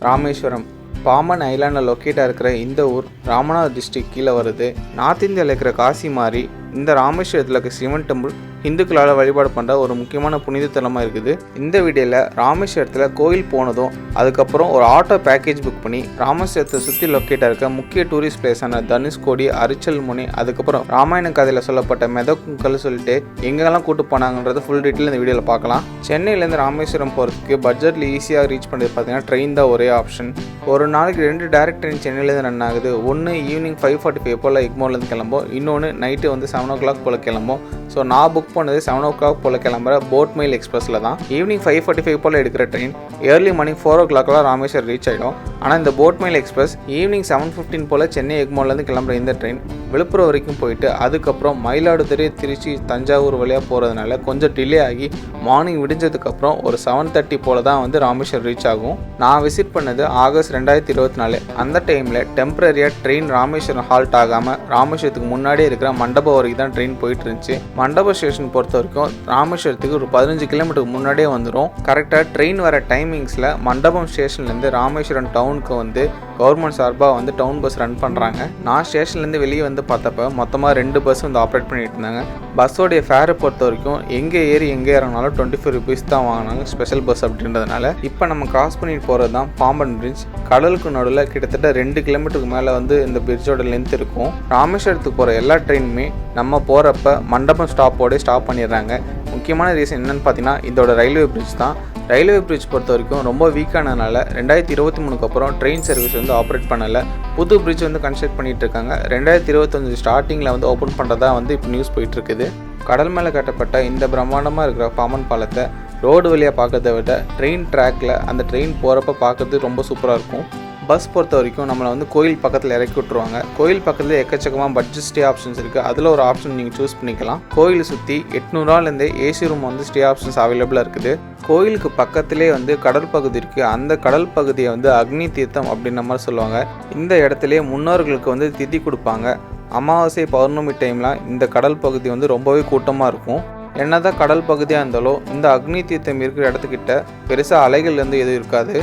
ராமேஸ்வரம். பாமன் ஐலாண்டில் லொக்கேட்டாக இருக்கிற இந்த ஊர் ராமநாத டிஸ்ட்ரிக்ட் கீழே வருது. நார்த் இந்தியாவில் இருக்கிற காசி மாதிரி இந்த ராமேஸ்வரத்தில் இருக்க சிவன் டெம்பிள் இந்துக்களால் வழிபாடு பண்ணுற ஒரு முக்கியமான புனித தலமாக இருக்குது. இந்த வீடியோவில் ராமேஸ்வரத்தில் கோயில் போனதும் அதுக்கப்புறம் ஒரு ஆட்டோ பேக்கேஜ் புக் பண்ணி ராமேஸ்வரத்தை சுற்றி லொக்கேட்டாக இருக்க முக்கிய டூரிஸ்ட் பிளேஸான தனுஷ்கோடி அரிச்சல் முனை அதுக்கப்புறம் ராமாயண கதையில் சொல்லப்பட்ட மெதக்குங்கல் சொல்லிட்டு எங்கெல்லாம் கூட்டு போனாங்கன்றது ஃபுல் டீட்டெயில் இந்த வீடியோவில் பார்க்கலாம். சென்னையிலேருந்து ராமேஸ்வரம் போகிறதுக்கு பட்ஜெட்டில் ஈஸியாக ரீச் பண்ணுறது பார்த்தீங்கன்னா ட்ரெயின் தான் ஒரே ஆப்ஷன் ஒரு நாளைக்கு ரெண்டு டேரக்ட் ட்ரெயின் சென்னையிலேருந்து ரன் ஆகுது. ஒன்று ஈவினிங் ஃபைவ் ஃபார்ட்டி ஃபைவ் போல் எக்மோர்லேருந்து கிளம்பும். இன்னொன்று நைட்டு வந்து செவன் ஓ கிளாக் போல் கிளம்பும். ஸோ நான் புக் பண்ணது செவன் ஓ கிளாக் போல் கிளம்புற போட் மெயில் எக்ஸ்பிரஸில் தான். ஈவினிங் ஃபைவ் ஃபார்ட்டி ஃபைவ் போல் எடுக்கிற ட்ரெயின் ஏர்லி மார்னிங் ஃபோர் ஓ கிளாக்லாம் ராமேஸ்வர் ரீச் ஆகிடும் ஆனால் இந்த boat mail express evening seven fifteen போல் சென்னை எக்மோர்லேருந்து கிளம்புற இந்த ட்ரெயின் விழுப்புரம் வரைக்கும் போயிட்டு அதுக்கப்புறம் மயிலாடுதுறை திருச்சி தஞ்சாவூர் வழியாக போகிறதுனால கொஞ்சம் டிலே ஆகி மார்னிங் விடிஞ்சதுக்கப்புறம் ஒரு செவன் தேர்ட்டி போல் தான் வந்து ராமேஸ்வரம் ரீச் ஆகும். நான் விசிட் பண்ணது ஆகஸ்ட் ரெண்டாயிரத்தி இருபத்தி நாலு. அந்த டைமில் டெம்பரரியாக ட்ரெயின் ராமேஸ்வரம் ஹால்ட் ஆகாமல் ராமேஸ்வரத்துக்கு முன்னாடியே இருக்கிற மண்டபம் வரைக்கும் தான் ட்ரெயின் போயிட்டு இருந்துச்சு. மண்டபம் ஸ்டேஷன் பொறுத்த வரைக்கும் ராமேஸ்வரத்துக்கு ஒரு பதினஞ்சு கிலோமீட்டருக்கு முன்னாடியே வந்துடும் கரெக்டாக ட்ரெயின் வர டைமிங்ஸில் மண்டபம் ஸ்டேஷன்லேருந்து ராமேஸ்வரம் டவுன் டவுனுக்கு வந்து கவர்மெண்ட் சார்பாக வந்து டவுன் பஸ் ரன் பண்ணுறாங்க. நான் ஸ்டேஷன்லேருந்து வெளியே வந்து பார்த்தப்ப மொத்தமாக ரெண்டு பஸ் வந்து ஆப்ரேட் பண்ணிட்டு இருந்தாங்க. பஸ்ஸோடைய ஃபேரை பொறுத்த வரைக்கும் எங்கே ஏறி எங்கே இறங்கினாலும் டுவெண்ட்டி ஃபைவ் ருபீஸ் தான் வாங்கினாங்க ஸ்பெஷல் பஸ் அப்படின்றதுனால. இப்போ நம்ம கிராஸ் பண்ணிட்டு போகிறது தான் பாம்பன் பிரிட்ஜ் கடலுக்கு நடுவில் கிட்டத்தட்ட ரெண்டு கிலோமீட்டருக்கு மேலே வந்து இந்த பிரிட்ஜோட லென்த் இருக்கும். ராமேஸ்வரத்துக்கு போகிற எல்லா ட்ரெயினுமே நம்ம போகிறப்ப மண்டபம் ஸ்டாப்போட ஸ்டாப் பண்ணிடுறாங்க. முக்கியமான ரீசன் என்னென்னு பார்த்தீங்கன்னா இதோட ரயில்வே பிரிட்ஜ் தான். ரயில்வே பிரிட்ஜ் பொறுத்த வரைக்கும் ரொம்ப வீக்கானதுனால ரெண்டாயிரத்தி இருபத்தி மூணுக்கு அப்புறம் ட்ரெயின் சர்வீஸ் வந்து ஆப்ரேட் பண்ணலை. புது பிரிட்ஜ் வந்து கன்ஸ்ட்ரக்ட் பண்ணிகிட்டு இருக்காங்க. ரெண்டாயிரத்தி இருபத்தஞ்சு ஸ்டார்டிங்கில் வந்து ஓப்பன் பண்ணுறதா வந்து இப்போ நியூஸ் போயிட்டுருக்குது கடல் மேலே கட்டப்பட்ட இந்த பிரம்மாண்டமாக இருக்கிற பாமன் பாலத்தை ரோடு வழியாக பார்க்கறத விட ட்ரெயின் ட்ராக்ல அந்த ட்ரெயின் போகிறப்ப பார்க்கறது ரொம்ப சூப்பராக இருக்கும். பஸ் பொறுத்த வரைக்கும் நம்மளை வந்து கோயில் பக்கத்தில் இறக்கி விட்ருவாங்க கோயில் பக்கத்தில் எக்கச்சக்கமாக பட்ஜெட் ஸ்டே ஆப்ஷன்ஸ் இருக்குது அதில் ஒரு ஆப்ஷன் நீங்கள் சூஸ் பண்ணிக்கலாம். கோயிலை சுற்றி எட்நூறுவாலேருந்து ஏசி ரூம் வந்து ஸ்டே ஆப்ஷன்ஸ் அவைலபிளாக இருக்குது. கோயிலுக்கு பக்கத்திலே வந்து கடல் பகுதி இருக்குது அந்த கடல் பகுதியை வந்து அக்னி தீர்த்தம் அப்படின்ற மாதிரி சொல்லுவாங்க. இந்த இடத்துலேயே முன்னோர்களுக்கு வந்து திதி கொடுப்பாங்க. அமாவாசை பௌர்ணமி டைம்லாம் இந்த கடல் பகுதி வந்து ரொம்பவே கூட்டமாக இருக்கும். என்னதான் கடல் பகுதியாக இருந்தாலும் இந்த அக்னி தீர்த்தம் இருக்கிற இடத்துக்கிட்ட பெருசாக அலைகள் வந்து எதுவும் இருக்காது.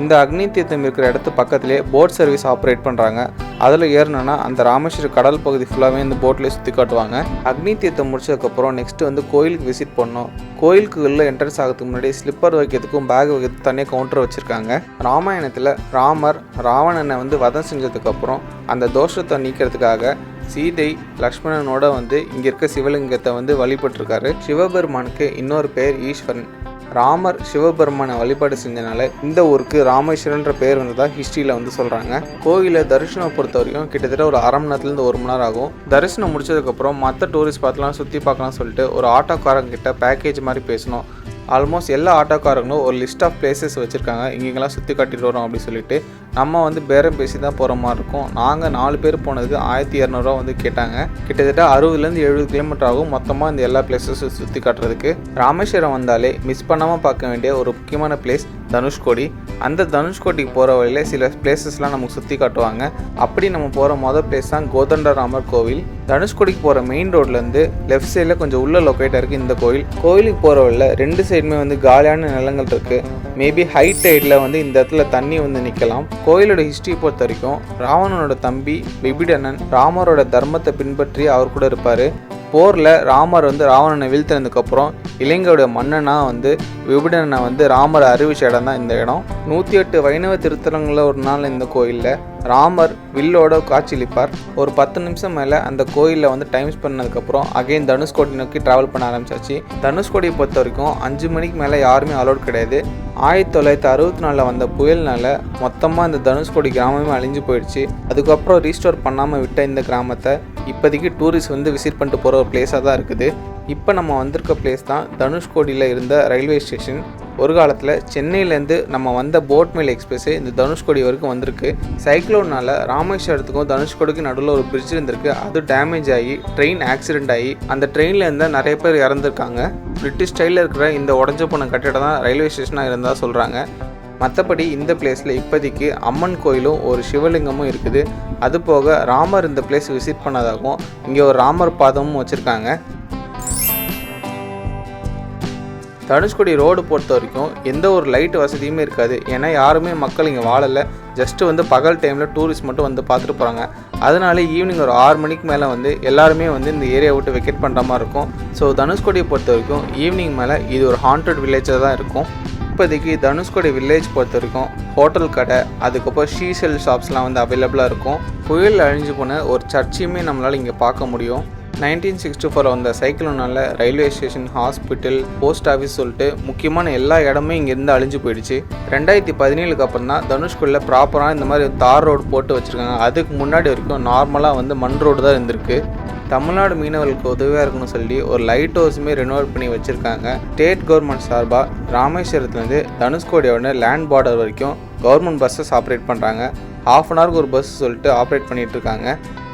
இந்த அக்னி தீர்த்தம் இருக்கிற இடத்து பக்கத்திலே போட் சர்வீஸ் ஆப்ரேட் பண்ணுறாங்க அதில் ஏறணும்னா அந்த ராமேஸ்வரம் கடல் பகுதி ஃபுல்லாகவே இந்த போட்லேயே சுற்றி காட்டுவாங்க. அக்னி தீர்த்தம் முடிச்சதுக்கப்புறம் நெக்ஸ்ட்டு வந்து கோயிலுக்கு விசிட் பண்ணோம். கோயிலுக்கு உள்ள என்ட்ரன்ஸ் ஆகிறதுக்கு முன்னாடி ஸ்லிப்பர் வைக்கிறதுக்கும் பேக் வைக்கிறதுக்கு தனியாக கவுண்டர் வச்சுருக்காங்க. ராமாயணத்தில் ராமர் ராவணனை வந்து வதம் செஞ்சதுக்கப்புறம் அந்த தோஷத்தை நீக்கிறதுக்காக சீதை லக்ஷ்மணனோட வந்து இங்கே இருக்க சிவலிங்கத்தை வந்து வழிபட்டிருக்காரு. சிவபெருமானுக்கு இன்னொரு பேர் ஈஸ்வரன். ராமர் சிவபெருமானை வழிபாடு செஞ்சனால இந்த ஊருக்கு ராமேஸ்வரன்ற பேர் வந்ததாக ஹிஸ்ட்ரியில் வந்து சொல்கிறாங்க கோயிலை தரிசனம் பொறுத்த வரைக்கும் கிட்டத்தட்ட ஒரு அரை மணி நேரத்துலேருந்து ஒரு மணி நேரம் ஆகும். தரிசனம் முடிச்சதுக்கப்புறம் மற்ற டூரிஸ்ட் பார்த்துலாம் சுற்றி பார்க்கலாம் சொல்லிட்டு ஒரு ஆட்டோக்காரங்கிட்ட பேக்கேஜ் மாதிரி பேசணும். ஆல்மோஸ்ட் எல்லா ஆட்டோக்காரங்களும் ஒரு லிஸ்ட் ஆஃப் பிளேசஸ் வச்சுருக்காங்க. இங்கெங்கெல்லாம் சுற்றி காட்டிட்டு வரோம் அப்படின்னு சொல்லிட்டு நம்ம வந்து பேரம் பேசி தான் போகிற மாதிரி இருக்கும். நாங்கள் நாலு பேர் போனதுக்கு ஆயிரத்தி இரநூறுவா வந்து கேட்டாங்க. கிட்டத்தட்ட அறுபதுலேருந்து எழுபது கிலோமீட்டர் ஆகும் மொத்தமாக இந்த எல்லா பிளேசஸும் சுற்றி காட்டுறதுக்கு. ராமேஸ்வரம் வந்தாலே மிஸ் பண்ணாமல் பார்க்க வேண்டிய ஒரு முக்கியமான பிளேஸ் தனுஷ்கோடி. அந்த தனுஷ்கோடிக்கு போகிற வழியில் சில பிளேசஸ்லாம் நமக்கு சுற்றி காட்டுவாங்க. அப்படி நம்ம போகிற மொதல் பிளேஸ் தான் கோதண்டராமர் கோவில். தனுஷ்கோடிக்கு போகிற மெயின் ரோட்லேருந்து லெஃப்ட் சைடில் கொஞ்சம் உள்ள லொக்கேட்டாக இருக்குது இந்த கோயில் கோயிலுக்கு போகிற வழியில் ரெண்டு சைடுமே வந்து காலியான நிலங்கள் இருக்குது மேபி ஹை டைடில் வந்து இந்த இடத்துல தண்ணி வந்து நிற்கலாம் கோயிலோட ஹிஸ்ட்ரி பொறுத்த வரைக்கும் ராவணனோட தம்பி விபிடனன் ராமரோட தர்மத்தை பின்பற்றி அவர் கூட இருப்பார். போரில் ராமர் வந்து ராவணனை வீழ்த்தினதுக்கப்புறம் இலங்கையோட மன்னனாக வந்து விபிடனை வந்து ராமர் அறிவிச்ச இடம் தான் இந்த இடம். நூற்றி எட்டு வைணவ திருத்தலங்களில் ஒரு நாள் இந்த கோயிலில் ராமர் வில்லோட காட்சியளிப்பார். ஒரு பத்து நிமிஷம் மேலே அந்த கோயிலில் வந்து டைம் ஸ்பெண்ட் பண்ணதுக்கப்புறம் அகைன் தனுஷ்கோடி நோக்கி ட்ராவல் பண்ண ஆரம்பிச்சாச்சு. தனுஷ்கோடியை பொறுத்த வரைக்கும் அஞ்சு மணிக்கு மேலே யாருமே அலோட் கிடையாது. ஆயிரத்தி தொள்ளாயிரத்தி அறுபத்தி நாலில் வந்த புயல்னால மொத்தமாக இந்த தனுஷ்கோடி கிராமமே அழிஞ்சு போயிடுச்சு. அதுக்கப்புறம் ரீஸ்டோர் பண்ணாமல் விட்ட இந்த கிராமத்தை இப்போதைக்கு டூரிஸ்ட் வந்து விசிட் பண்ணிட்டு போகிற ஒரு பிளேஸாக தான் இருக்குது. இப்போ நம்ம வந்திருக்க பிளேஸ் தான் தனுஷ்கோடியில் இருந்த ரயில்வே ஸ்டேஷன் ஒரு காலத்தில் சென்னையிலேருந்து நம்ம வந்த போட்மெயில் எக்ஸ்பிரஸ் இந்த தனுஷ்கோடி வரைக்கும் வந்திருக்கு. சைக்ளோனால் ராமேஸ்வரத்துக்கும் தனுஷ்கோடிக்கும் நடுவில் ஒரு பிரிட்ஜ் இருந்திருக்கு. அது டேமேஜ் ஆகி ட்ரெயின் ஆக்சிடென்ட் ஆகி அந்த ட்ரெயினில் இருந்தால் நிறைய பேர் இறந்துருக்காங்க. பிரிட்டிஷ் ஸ்டைலில் இருக்கிற இந்த உடஞ்ச போன கட்டிடம் தான் ரயில்வே ஸ்டேஷனாக இருந்தால் சொல்கிறாங்க மற்றபடி இந்த பிளேஸில் இப்போதைக்கு அம்மன் கோயிலும் ஒரு சிவலிங்கமும் இருக்குது. அது போக ராமர் இந்த பிளேஸ் விசிட் பண்ணதாகவும் இங்கே ஒரு ராமர் பாதமும் வச்சுருக்காங்க. தனுஷ்கோடி ரோடு பொறுத்த வரைக்கும் எந்த ஒரு லைட் வசதியுமே இருக்காது. ஏன்னா யாருமே மக்கள் இங்கே வாழலை. ஜஸ்ட்டு வந்து பகல் டைமில் டூரிஸ்ட் மட்டும் வந்து பார்த்துட்டு போகிறாங்க அதனால ஈவினிங் ஒரு ஆறு மணிக்கு மேலே வந்து எல்லாருமே வந்து இந்த ஏரியா விட்டு வெக்கேட் பண்ணுற மாதிரி இருக்கும். ஸோ தனுஷ்கோடியை பொறுத்த வரைக்கும் ஈவினிங் மேலே இது ஒரு ஹாண்டட் வில்லேஜாக தான் இருக்கும். இப்போதைக்கு தனுஷ்கோடி வில்லேஜ் பொறுத்த வரைக்கும் ஹோட்டல் கடை அதுக்கப்புறம் ஷீசெல் ஷாப்ஸ்லாம் வந்து அவைலபிளாக இருக்கும். புயல் அழிஞ்சு போன ஒரு சர்ச்சையுமே நம்மளால் இங்கே பார்க்க முடியும். நைன்டீன் சிக்ஸ்டி ஃபோர் வந்த சைக்கிளோனால railway station hospital post office சொல்லிட்டு முக்கியமான எல்லா இடமும் இங்கேருந்து அழிஞ்சு போயிடுச்சு. ரெண்டாயிரத்தி பதினேழுக்கு அப்புறம் தான் தனுஷ்கோடியில் ப்ராப்பராக இந்த மாதிரி தார் ரோடு போட்டு வச்சுருக்காங்க. அதுக்கு முன்னாடி வரைக்கும் நார்மலாக வந்து மண் ரோடு தான் இருந்திருக்கு. தமிழ்நாடு மீனவர்களுக்கு உதவியாக இருக்கணும்னு சொல்லி ஒரு லைட் ஹவுஸுமே ரெனோவேட் பண்ணி வச்சுருக்காங்க. ஸ்டேட் கவர்மெண்ட் சார்பாக ராமேஸ்வரத்துலேருந்து தனுஷ்கோடியோட லேண்ட் பார்டர் வரைக்கும் கவர்மெண்ட் பஸ்ஸஸ் ஆப்ரேட் பண்ணுறாங்க ஹாஃப் அன் ஹவருக்கு ஒரு பஸ் சொல்லிட்டு ஆப்ரேட் பண்ணிகிட்டு இருக்காங்க.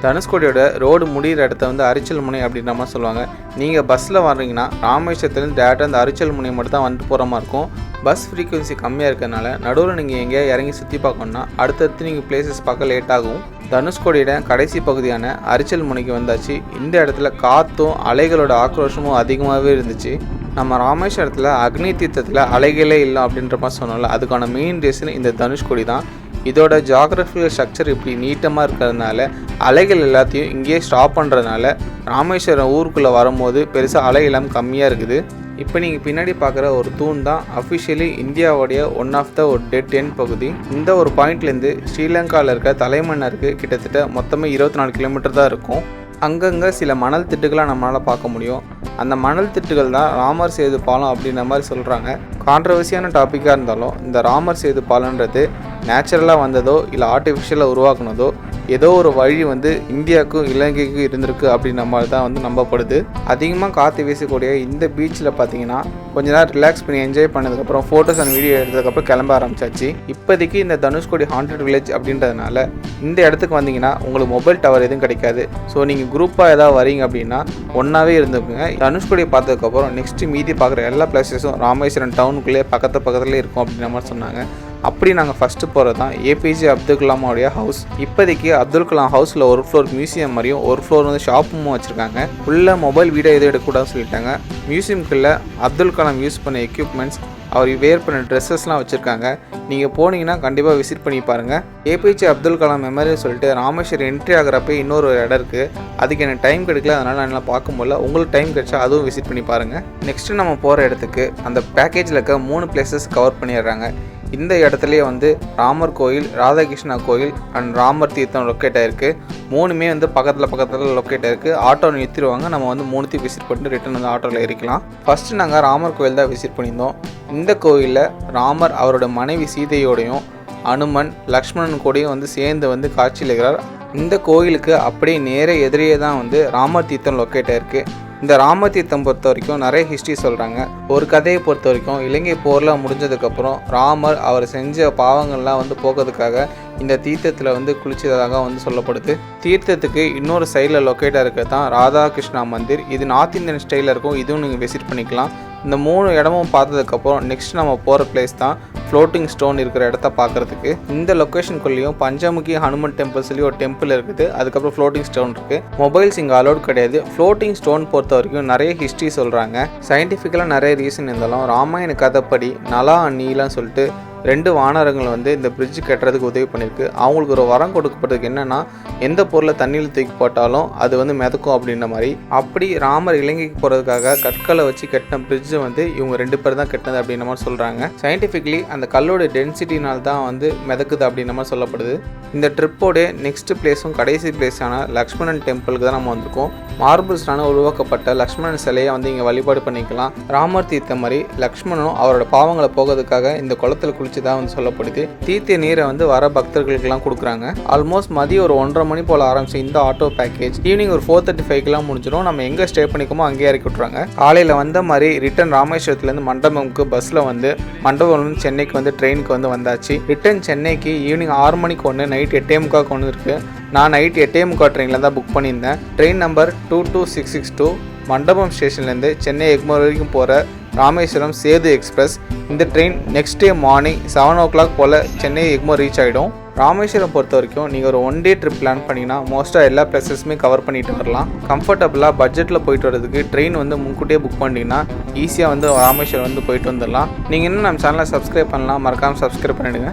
தனுஷ்கோடியோட ரோடு முடிகிற இடத்த வந்து அரிச்சல் முனை அப்படின்ற மாதிரி சொல்லுவாங்க. நீங்கள் பஸ்ஸில் வர்றீங்கன்னா ராமேஸ்வரத்துலேருந்து டேரெக்டாக அந்த அரிச்சல் முனை மட்டும் தான் வந்துட்டு போகிற மாதிரி இருக்கும். பஸ் ஃப்ரீக்குவென்சி கம்மியாக இருக்கிறதுனால நடுவில் நீங்கள் எங்கேயா இறங்கி சுற்றி பார்க்கணுன்னா அடுத்தடுத்து நீங்கள் பிளேசஸ் பார்க்க லேட் ஆகும். தனுஷ்கோடியோட கடைசி பகுதியான அரிச்சல் முனைக்கு வந்தாச்சு. இந்த இடத்துல காற்றும் அலைகளோட ஆக்ரோஷமும் அதிகமாகவே இருந்துச்சு. நம்ம ராமேஸ்வரத்தில் அக்னி தீர்த்தத்தில் அலைகளே இல்லை அப்படின்ற மாதிரி சொன்னோம்ல அதுக்கான மெயின் ரீசன் இந்த தனுஷ்கோடி தான். இதோட ஜாகிரபிக்கல் ஸ்ட்ரக்சர் இப்படி நீட்டமாக இருக்கிறதுனால அலைகள் எல்லாத்தையும் இங்கேயே ஸ்டாப் பண்ணுறதுனால ராமேஸ்வரம் ஊருக்குள்ளே வரும்போது பெருசாக அலை எல்லாம் கம்மியாக இருக்குது. இப்போ நீங்கள் பின்னாடி பார்க்குற ஒரு தூண் தான் அஃபிஷியலி இந்தியாவுடைய ஒன் ஆஃப் த ஒரு டெட் என் பகுதி. இந்த ஒரு பாயிண்ட்லேருந்து ஸ்ரீலங்காவில் இருக்க தலைமன்னருக்கு கிட்டத்தட்ட மொத்தமே இருபத்தி நாலு கிலோமீட்டர் தான் இருக்கும். அங்கங்கே சில மணல் திட்டுகளாக நம்மளால் பார்க்க முடியும். அந்த மணல் திட்டுகள் தான் ராமர் சேது பாலம் அப்படின்ற மாதிரி சொல்கிறாங்க கான்ட்ரவர்சியான டாப்பிக்காக இருந்தாலும் இந்த ராமர் சேது பாலன்றது நேச்சுரலாக வந்ததோ இல்லை ஆர்டிஃபிஷியலாக உருவாக்குனதோ ஏதோ ஒரு வழி வந்து இந்தியாவுக்கும் இலங்கைக்கும் இருந்திருக்கு அப்படின்ற மாதிரி தான் வந்து நம்பப்படுது. அதிகமாக காற்று வீசக்கூடிய இந்த பீச்சில் பார்த்தீங்கன்னா கொஞ்ச நேரம் ரிலாக்ஸ் பண்ணி என்ஜாய் பண்ணதுக்கப்புறம் ஃபோட்டோஸ் அண்ட் வீடியோ எடுத்ததுக்கப்புறம் கிளம்ப ஆரம்பிச்சாச்சு. இப்போதைக்கு இந்த தனுஷ்கோடி ஹாண்டட் வில்லேஜ் அப்படின்றதுனால இந்த இடத்துக்கு வந்தீங்கன்னா உங்களுக்கு மொபைல் டவர் எதுவும் கிடைக்காது. ஸோ நீங்கள் குரூப்பாக ஏதாவது வரீங்க அப்படின்னா ஒன்றாவே இருந்துக்குங்க. தனுஷ்கோடியை பார்த்ததுக்கப்புறம் நெக்ஸ்ட்டு மீதி பார்க்குற எல்லா பிளேசஸும் ராமேஸ்வரம் டவுனுக்குள்ளே பக்கத்து பக்கத்துலேயே இருக்கும் அப்படின்ற மாதிரி சொன்னாங்க. அப்படி நாங்கள் ஃபஸ்ட்டு போகிறது தான் ஏபிஜே அப்துல் கலாமோடைய ஹவுஸ் இப்போதைக்கு அப்துல் கலாம் ஹவுஸில் ஒரு ஃப்ளோர் மியூசியம் மாதிரியும் ஒரு ஃப்ளோர் வந்து ஷாப்பும் வச்சுருக்காங்க. உள்ள மொபைல் வீடியோ எதுவும் எடுக்கக்கூடாதுன்னு சொல்லிட்டாங்க. மியூசியம்குள்ளே அப்துல் கலாம் யூஸ் பண்ண எக்யூப்மெண்ட்ஸ் அவர் வேர் பண்ண ட்ரெஸ்ஸஸ்லாம் வச்சுருக்காங்க. நீங்கள் போனீங்கன்னா கண்டிப்பாக விசிட் பண்ணி பாருங்கள் ஏபிஜே அப்துல் கலாம் மெமரியல் சொல்லிட்டு ராமேஸ்வரம் என்ட்ரி ஆகிறப்ப இன்னொரு இடம் இருக்குது அதுக்கு எனக்கு டைம் கிடைக்கல அதனால் நான் எல்லாம் பார்க்க முடியல. உங்களுக்கு டைம் கிடைச்சா அதுவும் விசிட் பண்ணி பாருங்கள் நெக்ஸ்ட்டு நம்ம போகிற இடத்துக்கு அந்த பேக்கேஜில் இருக்க மூணு பிளேசஸ் கவர் பண்ணிடுறாங்க. இந்த இடத்துலயே வந்து ராமர் கோயில் ராதாகிருஷ்ணா கோயில் அண்ட் ராமர் தீர்த்தம் லொக்கேட் ஆயிருக்கு. மூணுமே வந்து பக்கத்தில் பக்கத்தில் லொக்கேட் ஆயிருக்கு. ஆட்டோ நிறுத்திடுவாங்க நம்ம வந்து மூணுத்தையும் விசிட் பண்ணிட்டு ரிட்டன் வந்து ஆட்டோவில் ஏறிக்கலாம். ஃபஸ்ட்டு நாங்கள் ராமர் கோயில் தான் விசிட் பண்ணியிருந்தோம். இந்த கோயிலில் ராமர் அவரோட மனைவி சீதையோடையும் அனுமன் லக்ஷ்மணன் கூடயும் வந்து சேர்ந்து வந்து காட்சியளிக்கிறார். இந்த கோயிலுக்கு அப்படியே நேர எதிரே தான் வந்து ராமர் தீர்த்தம் லொக்கேட் ஆயிருக்கு. இந்த ராமதீர்த்தம் பொறுத்த வரைக்கும் நிறைய ஹிஸ்ட்ரி சொல்கிறாங்க ஒரு கதையை பொறுத்த வரைக்கும் இலங்கை போர்லாம் முடிஞ்சதுக்கப்புறம் ராமர் அவர் செஞ்ச பாவங்கள்லாம் வந்து போக்குறதுக்காக இந்த தீர்த்தத்தில் வந்து குளிச்சதாக வந்து சொல்லப்படுது. தீர்த்தத்துக்கு இன்னொரு சைடில் லொக்கேட்டாக இருக்கிறது தான் ராதாகிருஷ்ணா மந்திர். இது நார்த் இந்தியன் ஸ்டைலில் இருக்கும். இதுவும் நீங்கள் விசிட் பண்ணிக்கலாம். இந்த மூணு இடமும் பார்த்ததுக்கப்புறம் நெக்ஸ்ட் நம்ம போகிற பிளேஸ் தான் ஃப்ளோட்டிங் ஸ்டோன் இருக்கிற இடத்த பார்க்குறதுக்கு. இந்த லொக்கேஷனுக்குள்ளேயும் பஞ்சமுகி ஹனுமன் டெம்பிள் சொல்லி ஒரு டெம்பிள் இருக்குது. அதுக்கப்புறம் ஃப்ளோட்டிங் ஸ்டோன் இருக்குது மொபைல்ஸ் இங்கே அலோட் கிடையாது. ஃப்ளோட்டிங் ஸ்டோன் பொறுத்த வரைக்கும் நிறைய ஹிஸ்ட்ரி சொல்கிறாங்க சயின்டிஃபிக்கலாக நிறைய ரீசன் இருந்தாலும் ராமாயண கதைப்படி நலா அண்ணிலாம் சொல்லிட்டு ரெண்டு வானரங்கள் வந்து இந்த பிரிட்ஜ் கட்டுறதுக்கு உதவி பண்ணியிருக்கு. அவங்களுக்கு ஒரு வரம் கொடுக்கப்பட்டதுக்கு என்னென்னா எந்த பொருளை தண்ணியில் தூக்கி போட்டாலும் அது வந்து மிதக்கும் அப்படின்ற மாதிரி. அப்படி ராமர் இலங்கைக்கு போகிறதுக்காக கற்களை வச்சு கட்டின பிரிட்ஜை வந்து இவங்க ரெண்டு பேர் தான் கட்டினது அப்படின்ற மாதிரி சொல்கிறாங்க சயின்டிஃபிக்லி அந்த கல்லோட டென்சிட்டினால் தான் வந்து மிதக்குது அப்படின்ற மாதிரி சொல்லப்படுது. இந்த ட்ரிப்போட நெக்ஸ்ட் பிளேஸும் கடைசி பிளேஸான லக்ஷ்மணன் டெம்பிளுக்கு தான் நம்ம வந்திருக்கோம். மார்பிள்ஸ்னால உருவாக்கப்பட்ட லக்ஷ்மணன் சிலையை வந்து இங்கே வழிபாடு பண்ணிக்கலாம். ராமர் தீர்த்த மாதிரி லக்ஷ்மணனும் அவரோட பாவங்களை போகிறதுக்காக இந்த குளத்தில் குளிச்சதா வந்து சொல்லப்படுது. தீர்த்த நீரை வந்து வர பக்தர்களுக்கெல்லாம் கொடுக்குறாங்க. ஆல்மோஸ்ட் மதியம் ஒரு ஒன்றரை மணி போல் ஆரம்பிச்சு இந்த ஆட்டோ பேக்கேஜ் ஈவினிங் ஒரு ஃபோர் தேர்ட்டி ஃபைவ்க்கெலாம் முடிஞ்சிடும். நம்ம எங்கே ஸ்டே பண்ணிக்கோமோ அங்கேயே இறக்கி விட்றாங்க காலையில் வந்த மாதிரி ரிட்டன் ராமேஸ்வரத்துலேருந்து மண்டபம்க்கு பஸ்ஸில் வந்து மண்டபம் வந்து சென்னைக்கு வந்து ட்ரெயினுக்கு வந்து வந்தாச்சு. ரிட்டன் சென்னைக்கு ஈவினிங் ஆறு மணிக்கு ஒன்று நைட் எட்டே முக்காக்கு ஒன்று இருக்குது நான் நைட் எட்டே முக்கா ட்ரெயினில் தான் புக் பண்ணியிருந்தேன். Train number two two six six two Mandapam ஸ்டேஷன்லேருந்து சென்னை எக்மோர் வரைக்கும் போகிற ராமேஸ்வரம் சேது எக்ஸ்பிரஸ் இந்த train next day morning seven o'clock போல் சென்னை எக்மோ ரீச் ஆகிடும் ராமேஸ்வரம் பொறுத்த வரைக்கும் நீங்கள் ஒரு ஒன் டே ட்ரிப் பிளான் பண்ணிங்கன்னா மோஸ்ட்டாக எல்லா பிளேசஸுமே கவர் பண்ணிட்டு வரலாம். கம்ஃபர்டபுளாக பட்ஜெட்டில் போயிட்டு வரதுக்கு ட்ரெயின் வந்து முன்கூட்டியே புக் பண்ணிட்டீங்கன்னா ஈஸியாக வந்து ராமேஸ்வரம் வந்து போயிட்டு வந்துடலாம். நீங்கள் இன்னும் நம்ம சேனலை சப்ஸ்கிரைப் பண்ணலாம் மறக்காமல் சப்ஸ்கிரைப் பண்ணிவிடுங்க